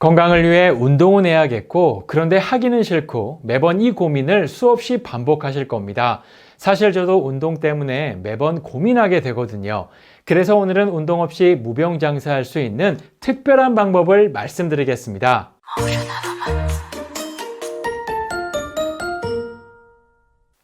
건강을 위해 운동은 해야겠고, 그런데 하기는 싫고, 매번 이 고민을 수없이 반복하실 겁니다. 사실 저도 운동 때문에 매번 고민하게 되거든요. 그래서 오늘은 운동 없이 무병장수할 수 있는 특별한 방법을 말씀드리겠습니다.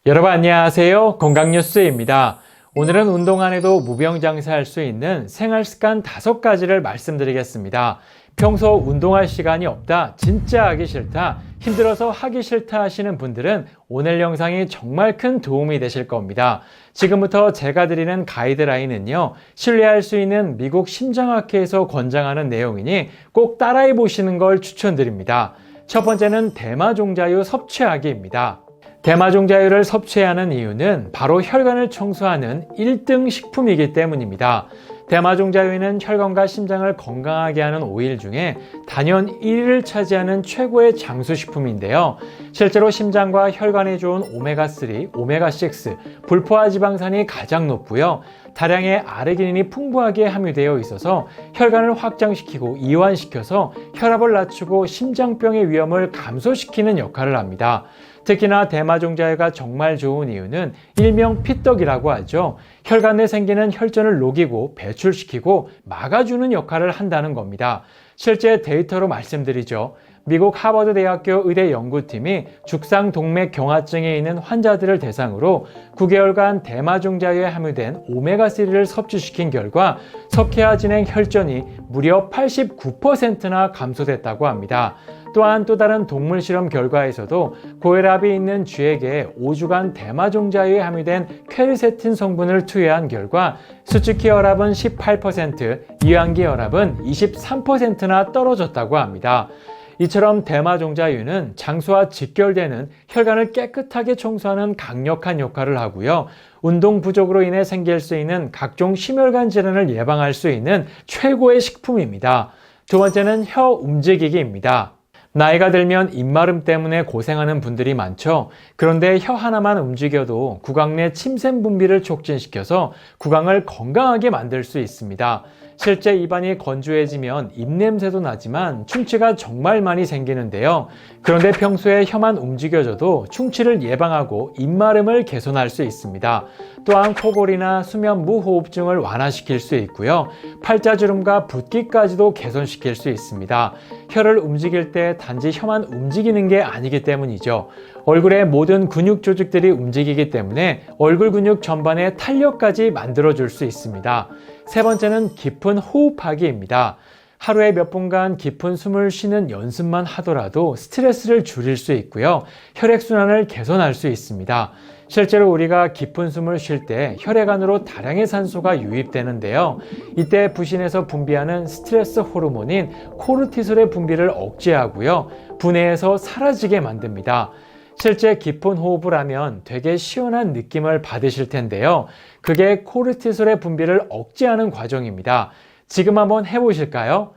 여러분 안녕하세요. 건강뉴스입니다. 오늘은 운동 안 해도 무병장수할 수 있는 생활 습관 다섯 가지를 말씀드리겠습니다. 평소 운동할 시간이 없다, 진짜 하기 싫다, 힘들어서 하기 싫다 하시는 분들은 오늘 영상이 정말 큰 도움이 되실 겁니다. 지금부터 제가 드리는 가이드라인은요, 신뢰할 수 있는 미국 심장학회에서 권장하는 내용이니 꼭 따라해 보시는 걸 추천드립니다. 첫 번째는 대마종자유 섭취하기입니다. 대마종자유를 섭취해야 하는 이유는 바로 혈관을 청소하는 1등 식품이기 때문입니다. 대마종자유는 혈관과 심장을 건강하게 하는 오일 중에 단연 1위를 차지하는 최고의 장수식품인데요. 실제로 심장과 혈관에 좋은 오메가3, 오메가6, 불포화 지방산이 가장 높고요. 다량의 아르기닌이 풍부하게 함유되어 있어서 혈관을 확장시키고 이완시켜서 혈압을 낮추고 심장병의 위험을 감소시키는 역할을 합니다. 특히나 대마종자유가 정말 좋은 이유는 일명 피떡이라고 하죠. 혈관 내 생기는 혈전을 녹이고 배출시키고 막아주는 역할을 한다는 겁니다. 실제 데이터로 말씀드리죠. 미국 하버드 대학교 의대 연구팀이 죽상 동맥 경화증에 있는 환자들을 대상으로 9개월간 대마종자유에 함유된 오메가3를 섭취시킨 결과 석회화 진행 혈전이 무려 89%나 감소됐다고 합니다. 또한 또 다른 동물 실험 결과에서도 고혈압이 있는 쥐에게 5주간 대마종자유에 함유된 퀘르세틴 성분을 투여한 결과 수축기 혈압은 18%, 이완기 혈압은 23%나 떨어졌다고 합니다. 이처럼 대마종자유는 장수와 직결되는 혈관을 깨끗하게 청소하는 강력한 역할을 하고요. 운동 부족으로 인해 생길 수 있는 각종 심혈관 질환을 예방할 수 있는 최고의 식품입니다. 두 번째는 혀 움직이기입니다. 나이가 들면 입마름 때문에 고생하는 분들이 많죠. 그런데 혀 하나만 움직여도 구강 내 침샘 분비를 촉진시켜서 구강을 건강하게 만들 수 있습니다. 실제 입안이 건조해지면 입냄새도 나지만 충치가 정말 많이 생기는데요. 그런데 평소에 혀만 움직여줘도 충치를 예방하고 입마름을 개선할 수 있습니다. 또한 코골이나 수면 무호흡증을 완화시킬 수 있고요. 팔자주름과 붓기까지도 개선시킬 수 있습니다. 혀를 움직일 때 단지 혀만 움직이는 게 아니기 때문이죠. 얼굴의 모든 근육 조직들이 움직이기 때문에 얼굴 근육 전반의 탄력까지 만들어줄 수 있습니다. 세 번째는 깊은 호흡하기입니다. 하루에 몇 분간 깊은 숨을 쉬는 연습만 하더라도 스트레스를 줄일 수 있고요. 혈액순환을 개선할 수 있습니다. 실제로 우리가 깊은 숨을 쉴 때 혈액 안으로 다량의 산소가 유입되는데요. 이때 부신에서 분비하는 스트레스 호르몬인 코르티솔의 분비를 억제하고요. 분해해서 사라지게 만듭니다. 실제 깊은 호흡을 하면 되게 시원한 느낌을 받으실 텐데요. 그게 코르티솔의 분비를 억제하는 과정입니다. 지금 한번 해보실까요?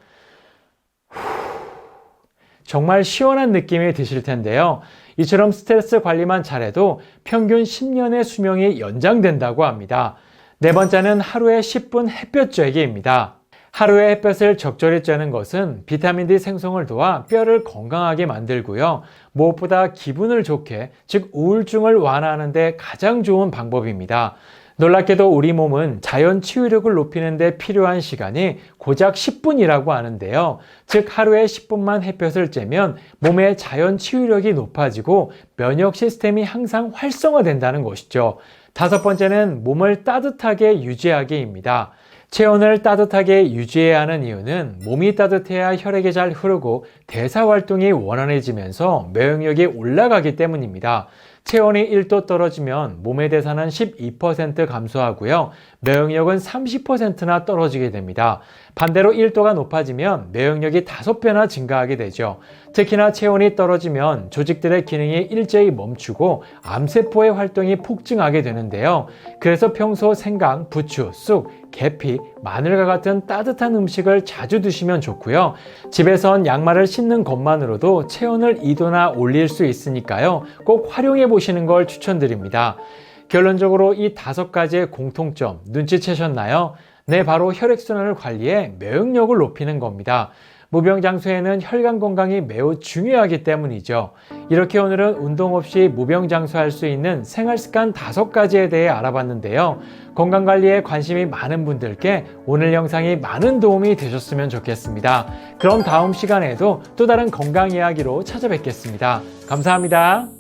정말 시원한 느낌이 드실 텐데요. 이처럼 스트레스 관리만 잘해도 평균 10년의 수명이 연장된다고 합니다. 네 번째는 하루에 10분 햇볕 쬐기입니다. 하루에 햇볕을 적절히 쬐는 것은 비타민 D 생성을 도와 뼈를 건강하게 만들고요. 무엇보다 기분을 좋게, 즉 우울증을 완화하는 데 가장 좋은 방법입니다. 놀랍게도 우리 몸은 자연 치유력을 높이는 데 필요한 시간이 고작 10분이라고 하는데요. 즉 하루에 10분만 햇볕을 쬐면 몸의 자연 치유력이 높아지고 면역 시스템이 항상 활성화된다는 것이죠. 다섯 번째는 몸을 따뜻하게 유지하기입니다. 체온을 따뜻하게 유지해야 하는 이유는 몸이 따뜻해야 혈액이 잘 흐르고 대사 활동이 원활해지면서 면역력이 올라가기 때문입니다. 체온이 1도 떨어지면 몸의 대사는 12% 감소하고요. 면역력은 30%나 떨어지게 됩니다. 반대로 1도가 높아지면 면역력이 5배나 증가하게 되죠. 특히나 체온이 떨어지면 조직들의 기능이 일제히 멈추고 암세포의 활동이 폭증하게 되는데요. 그래서 평소 생강, 부추, 쑥, 계피, 마늘과 같은 따뜻한 음식을 자주 드시면 좋고요. 집에선 양말을 신는 것만으로도 체온을 2도나 올릴 수 있으니까요. 꼭 활용해 보시는 걸 추천드립니다. 결론적으로 이 다섯 가지의 공통점 눈치채셨나요? 네, 바로 혈액순환을 관리해 면역력을 높이는 겁니다. 무병장수에는 혈관 건강이 매우 중요하기 때문이죠. 이렇게 오늘은 운동 없이 무병장수할 수 있는 생활 습관 다섯 가지에 대해 알아봤는데요. 건강 관리에 관심이 많은 분들께 오늘 영상이 많은 도움이 되셨으면 좋겠습니다. 그럼 다음 시간에도 또 다른 건강 이야기로 찾아뵙겠습니다. 감사합니다.